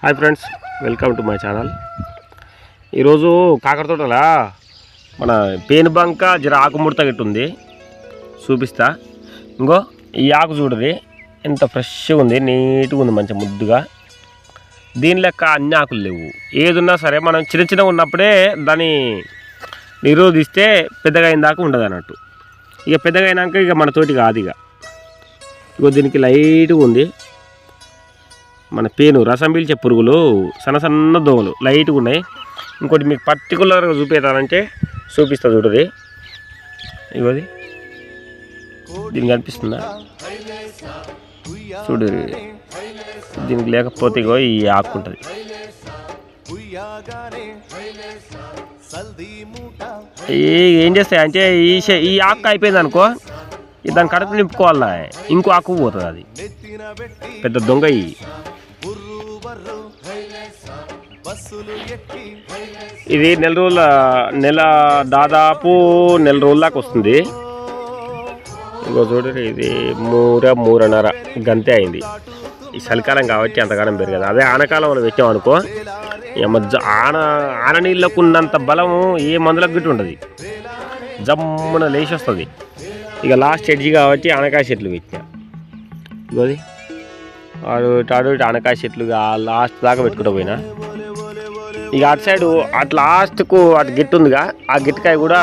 Hi friends welcome to my channel. ఈరోజు కాకరతోటలా మన పేను బంక జర ఆకు ముడత ఉంది చూపిస్తా. ఇంకో ఈ ఆకు చూడది ఎంత ఫ్రెష్గా ఉంది నీట్గా ఉంది మంచి ముద్దుగా. దీని లెక్క అన్ని ఆకులు లేవు. ఏదున్నా సరే మనం చిన్న చిన్నగా ఉన్నప్పుడే దాన్ని నిరోధిస్తే పెద్దగా అయిన దాకా ఉండదు అన్నట్టు. ఇక పెద్దగా అయినాక ఇక మన తోటి కాదు ఇక. ఇగో దీనికి లైట్గా ఉంది. మన పేను రసం పీల్చే పురుగులు సన్న సన్న దోమలు లైట్గా ఉన్నాయి. ఇంకోటి మీకు పర్టికులర్గా చూపేదానంటే చూపిస్తా చూడది. ఇగోది. దీనికి కనిపిస్తుందా? చూడు. దీనికి లేకపోతే ఇగో ఈ ఆకు ఉంటుంది. ఏం చేస్తాయి? అంటే ఈ ఈ ఆకు అయిపోయింది అనుకో. దాని కడుపు నింపుకోవాలా ఇంకో ఆకు పోతుంది అది. పెద్ద దొంగ ఇది నెల రోజుల నెల దాదాపు నెల రోజుల దాకా వస్తుంది. ఇంకో చూడండి ఇది మూర మూరన్నర గంతే అయింది. ఈ చలికాలం కాబట్టి అంతకాలం పెరగదు. అదే ఆనకాలంలో పెట్టాం అనుకో మధ్య ఆన ఆన నీళ్ళకు ఉన్నంత బలము ఏ మందులకు గిట్టు ఉండదు జమ్మున లేచి వస్తుంది. ఇక లాస్ట్ ఎడ్జ్ కాబట్టి అనకాయ చెట్లు పెట్టిన. ఇగోది ఆడు ఆడు ఇటు చెట్లు లాస్ట్ దాకా పెట్టుకుంటూ పోయినా. ఇక అటు సైడు అటు లాస్ట్కు అటు గిట్టు ఉందిగా ఆ గిట్టకాయ కూడా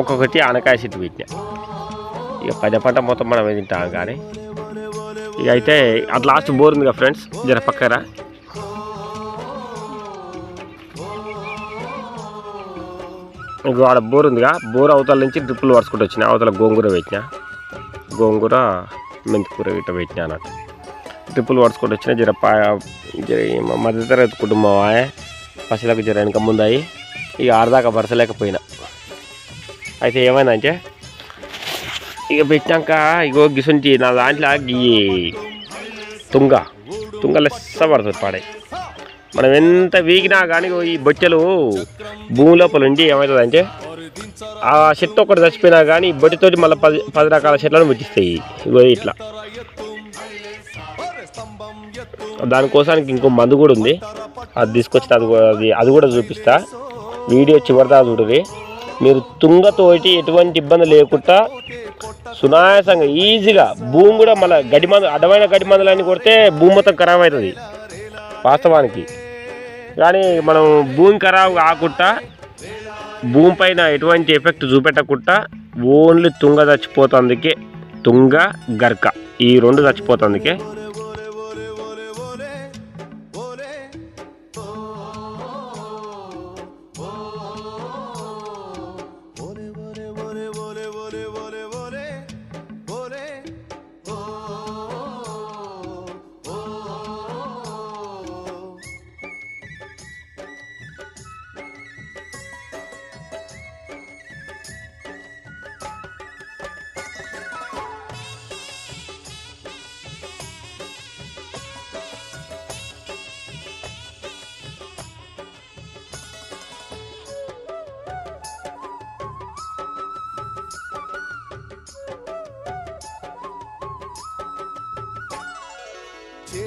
ఒక్కొక్కటి ఆనకాయ చెట్టు పెట్టినా. ఇక పెద్ద పంట మొత్తం మనం తింటాం కానీ. ఇక అయితే అటు లాస్ట్ బోర్ ఉందిగా ఫ్రెండ్స్ జర పక్కరా. ఇంకో ఆడ బోర్ ఉందిగా. బోర్ అవతల నుంచి డ్రిప్పులు పడుచుకుంటూ వచ్చిన. అవతల గోంగూర పెట్టిన గోంగూర మెంతికూర ఇట్ట పెట్టిన అన్నట్టు. డ్రిప్పులు పడుచుకుంటూ వచ్చిన. జర పా జర మధ్యతరగతి కుటుంబం ఆయే. పసలకు జర వెనక ముందాయి. ఇక ఆడదాకా భరసలేకపోయినా అయితే ఏమైందంటే ఇక పెట్టాక ఇగో గిసుంటి నా దాంట్లో గీ తుంగ. తుంగ లెస్స పడుతుంది పాడే. మనం ఎంత వీగినా కానీ ఈ బొచ్చెలు భూమి లోపల ఉండి ఏమవుతుందంటే ఆ చెట్టు ఒకటి చచ్చిపోయినా కానీ ఈ బొట్టితోటి మళ్ళీ పది పది రకాల చెట్లను పుట్టిస్తాయి ఇట్లా. దానికోసానికి ఇంకో మందు కూడా ఉంది. అది తీసుకొచ్చి అది అది అది కూడా చూపిస్తా. వీడియో చివరిదా చూడది మీరు తుంగతోటి ఎటువంటి ఇబ్బంది లేకుండా సునాయాసంగా ఈజీగా భూమి కూడా మళ్ళీ గడి మందు అడ్డమైన గడి కొడితే భూమి మొత్తం ఖరాబ్ అవుతుంది. వాస్తవానికి. కానీ మనం భూమి ఖరాబ్ కాకుండా భూమి పైన ఎటువంటి ఎఫెక్ట్ చూపెట్టకుండా ఓన్లీ తుంగ చచ్చిపోతుందికే తుంగ గర్క ఈ రెండు చచ్చిపోతుందికే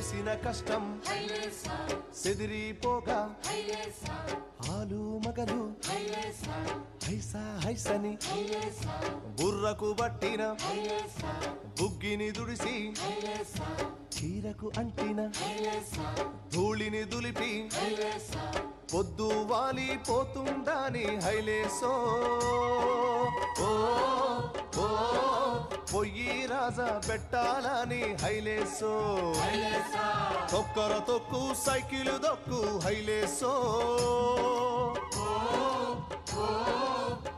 చేసిన కష్టం. సెదిరిపోగా ఆలు మగలు. హైసా హైసని. బుర్రకు బట్టిన బుగ్గిని దుడిసి చీరకు అంటిన. ధూళిని దులిపి. పొద్దు వాలి పోతుందాని. హైలేసో ఓ ఓ. పొయ్యి రాజా పెట్టాలని హైలేసో. తొక్కర తొక్కు సైకిల్ దొక్కు హైలేసో.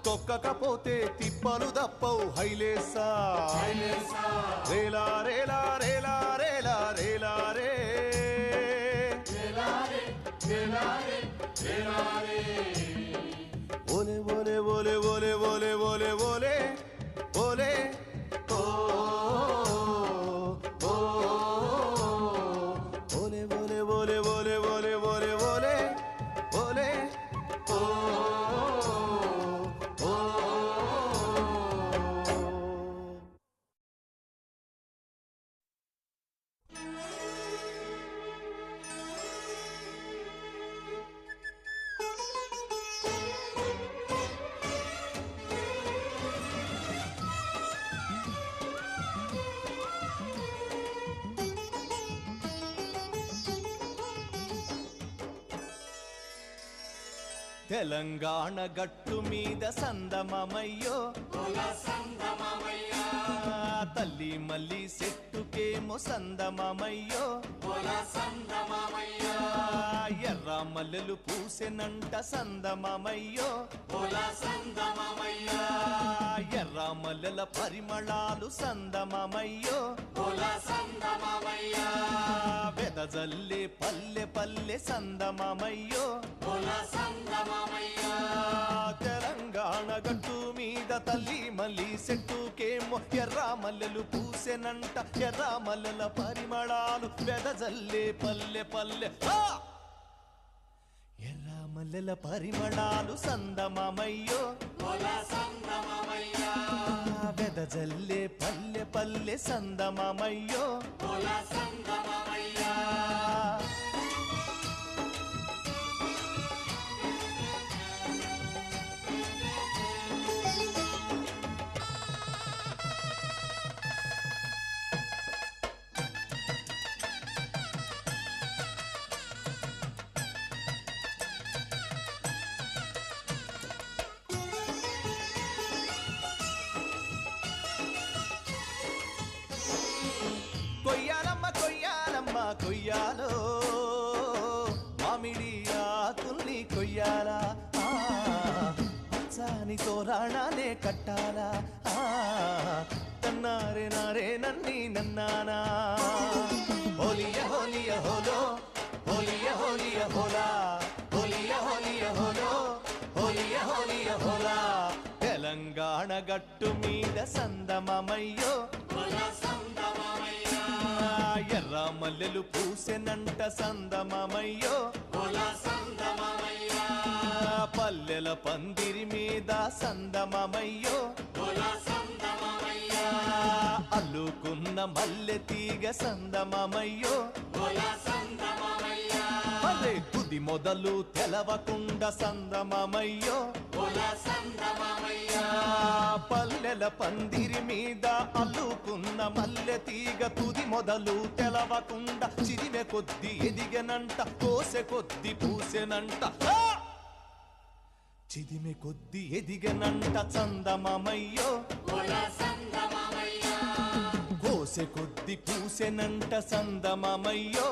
తొక్కకపోతే తిప్పలు దప్పవు హైలేసా. రేలా రేలా రేలా రేలా రేలా రే. ఓలే ఓలే ఓలే తెలంగాణ గట్టు మీద సందమమయ్యో. తల్లి మల్లి చెట్టుకేమో సందమమయ్యో. ఎర్ర మల్లెలు పూసెనంట సందమమయ్యో. ఎర్ర మల్లెల పరిమళాలు సందమమయ్యో. వెదజల్లే పల్లె పల్లె సందమమయ్యో. తెలంగాణ గట్టు మీద తల్లి మల్లి చెట్టుకేమో ఎర్ర మల్లెలు పూసెనంట. ఎర్ర మల్లెల పరిమళాలు వెదజల్లే పల్లె పల్లె. మల్లెల పరిమళాలు సందమమయ్యో. వెదజల్లే పల్లె పల్లె సందమమయ్యో. కొయ్యాలమ్మ కొయ్యాలో మామిడి ఆకుల్ని కొయ్యాలా? ఆ, పచ్చాని తోరాణాలే కట్టాలా? తన్నారే నారే నన్ని నన్నానా? హోలియ హోలియ హోలో హోలియ హోలియ హోలా? హోలియ హోలియ హోలో హోలియ హోలియ హోలా? తెలంగాణ గట్టు మీద సందమమయ్యో మల్లెలు పూసెనంట సందమమయ్యో. పల్లెల పందిరి మీద సందమమయ్యో. అల్లుకున్న మల్లె తీగ సందమమయ్యో. అదే తుది మొదలు తెలవకుండ సందమమయ్యో. పల్లెల పందిరి మీద అల్లుకున్న మల్లె తీగ తుది మొదలు తెలవకుండా చిరిమె కొద్ది ఎదిగనంట కోసె కొద్ది పూసెనంట! చిదిమె కొద్ది ఎదిగనంట చందమమయ్యో. కోసె కొద్ది పూసెనంట సందమమయ్యో